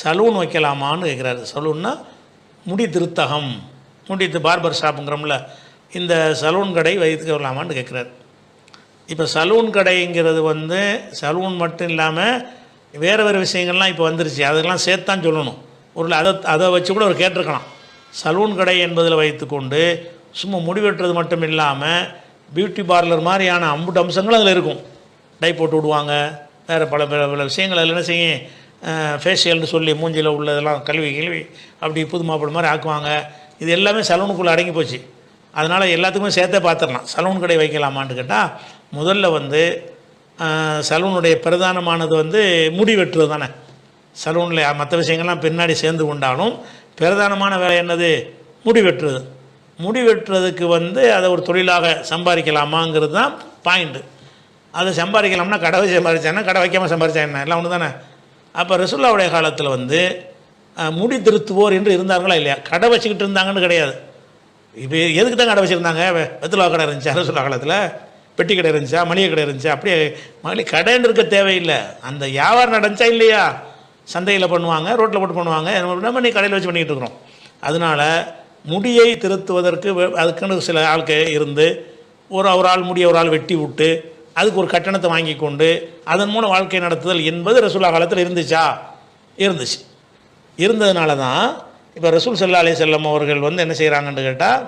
Salon வைக்கலாமான்னு கேட்குறாரு சலூன்னா முடி திருத்தகம். முடி பார்பர் ஷாப்புங்கிறோம்ல இந்த சலூன் கடை வைத்துக்கலாமான்னு கேட்குறாரு இப்போ சலூன் கடைங்கிறது வந்து சலூன் மட்டும் இல்லாமல் வேறு வேறு விஷயங்கள்லாம் இப்போ வந்துருச்சு. அதெல்லாம் சேர்த்தான் சொல்லணும். ஒரு அதை அதை வச்சு கூட அவர் கேட்டிருக்கலாம். சலூன் கடை என்பதில் வைத்துக்கொண்டு சும்மா முடி வெட்டுறது மட்டும் இல்லாமல் பியூட்டி பார்லர் மாதிரியான அம்புட்டு அம்சங்களும் அதில் இருக்கும். டை போட்டு விடுவாங்க. வேறு பல பல பல விஷயங்கள் அதில் என்ன செய்யும்? ஃபேஷியல்னு சொல்லி மூஞ்சியில் உள்ளதெல்லாம் கழுவி கழுவி அப்படி புது மாப்பிள்ள மாதிரி ஆக்குவாங்க. இது எல்லாமே சலூனுக்குள்ளே அடங்கி போச்சு. அதனால் எல்லாத்துக்குமே சேர்த்தே பார்த்துடலாம். சலூன் கடை வைக்கலாமான்னு கேட்டால் முதல்ல வந்து சலூனுடைய பிரதானமானது வந்து முடி வெட்டுறது தானே. சலூனில் மற்ற விஷயங்கள்லாம் பின்னாடி சேர்ந்து கொண்டாலும் பிரதானமான வேலை என்னது? முடி வெட்டுறது. முடி வெட்டுறதுக்கு வந்து அதை ஒரு தொழிலாக சம்பாதிக்கலாமாங்கிறது தான் பாயிண்ட்டு அதை சம்பாதிக்கலாம்னா கடை வச்சு சம்பாதிச்சானா கடை வைக்காமல் சம்பாதிச்சா என்ன? எல்லாம் ஒன்று தானே அப்போ ரசுல்லாவுடைய காலத்தில் வந்து முடி திருத்துவோர் என்று இருந்தார்களா இல்லையா? கடை வச்சுக்கிட்டு இருந்தாங்கன்னு கிடையாது. இப்போ எதுக்கு தான் கடை வச்சுருந்தாங்க? வெத்தலா கடை இருந்துச்சா? ரசுல்லா காலத்தில்? பெட்டி கடை இருந்துச்சா? மளிகை கடை இருந்துச்சா? அப்படியே மளிகை கடைன்னு இருக்க தேவையில்லை. அந்த வியாபாரம் நடந்துச்சா இல்லையா? சந்தையில் பண்ணுவாங்க ரோட்டில் போட்டு பண்ணுவாங்க. நம்ம நீ கடையில் வச்சு பண்ணிக்கிட்டு இருக்கிறோம். அதனால் முடியை திருத்துவதற்கு வெ- அதுக்குன்னு சில ஆட்கள் இருந்து ஒரு ஒரு ஆள் முடிய ஒரு ஆள் வெட்டி விட்டு அதுக்கு ஒரு கட்டணத்தை வாங்கி கொண்டு அதன் மூலம் வாழ்க்கை நடத்துதல் என்பது ரசூல்லா காலத்தில் இருந்துச்சா? இருந்துச்சு. இருந்ததுனால தான் இப்போ ரசூல் சல்லா அலி செல்லம் அவர்கள் வந்து என்ன செய்கிறாங்கன்னு கேட்டால்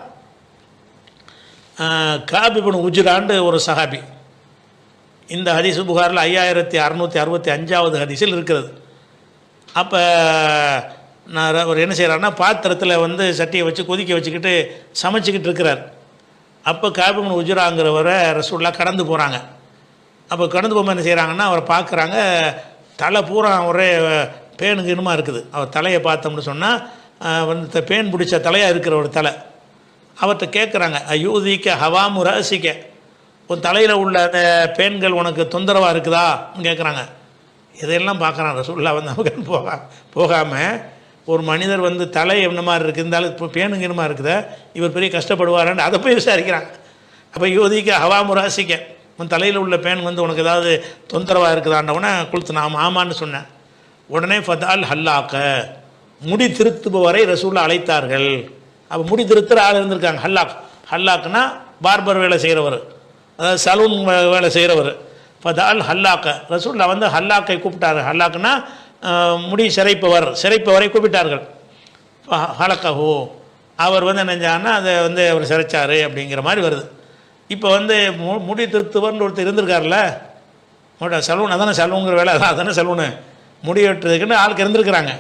காபிபுன் உஜிராண்டு ஒரு சஹாபி. இந்த ஹதீஸ் புகாரில் ஐயாயிரத்தி அறநூற்றி அறுபத்தி அஞ்சாவது ஹதீஸில் இருக்கிறது. அப்போ நான் அவர் என்ன செய்கிறாருன்னா பாத்திரத்தில் வந்து சட்டியை வச்சு கொதிக்க வச்சுக்கிட்டு சமைச்சிக்கிட்டு இருக்கிறார். அப்போ காபிபுன் உஜ்ராங்கிறவரை ரசூல்லா கடந்து போகிறாங்க அப்போ கடந்து போகும்போது என்ன செய்கிறாங்கன்னா அவரை பார்க்குறாங்க தலை பூரா ஒரே பேனுக்கு இருக்குது. அவர் தலையை பார்த்தோம்னு சொன்னால் வந்து பேன் பிடிச்ச தலையாக இருக்கிற ஒரு தலை. அவர்கிட்ட கேட்குறாங்க அயூதிக்க ஹவாமு ரசிக்க உன் தலையில் உள்ள அந்த பேன்கள் உனக்கு தொந்தரவாக இருக்குதான்னு கேட்குறாங்க இதையெல்லாம் பார்க்குறான் ரசூல்லா வந்து அவங்க போக போகாமல் ஒரு மனிதர் வந்து தலை என்ன மாதிரி இருக்குது இருந்தாலும் இப்போ பேனுங்க மாதிரி இருக்குதா? இவர் பெரிய கஷ்டப்படுவாரான்னு அதை போய் விசாரிக்கிறாங்க. அப்போ யோதிக்க ஹவாமு ராசிக்க உன் தலையில் உள்ள பேன் வந்து உனக்கு ஏதாவது தொந்தரவாக இருக்குதாண்டவுடனே கொடுத்து நான் ஆமான்னு சொன்னேன். உடனே ஃபதால் ஹல்லாக்க. முடி திருத்துபவரை ரசூலை அழைத்தார்கள். அப்போ முடி திருத்துற ஆள் இருந்திருக்காங்க ஹல்லாக். ஹல்லாக்னா பார்பர் வேலை செய்கிறவர் அதாவது சலூன் வேலை செய்கிறவர் ஃபதால் ஹல்லாக்க. ரசூலில் வந்து ஹல்லாக்கை கூப்பிட்டாரு. ஹல்லாக்குன்னா முடி சிறைப்பவர். சிறைப்பவரை கூப்பிட்டார்கள். ஹலக்கஹோ. அவர் வந்து என்ன அதை வந்து அவர் சிறைச்சாரு அப்படிங்கிற மாதிரி வருது. இப்போ வந்து மு முடி திருத்துவர்னு ஒருத்தர் இருந்திருக்காருல்ல? சலூன் அதானே சலூங்கிற வேலை அதான் அதானே சலூனு. முடி வெட்டுறதுக்குன்னு ஆளுக்கு இருந்திருக்கிறாங்க.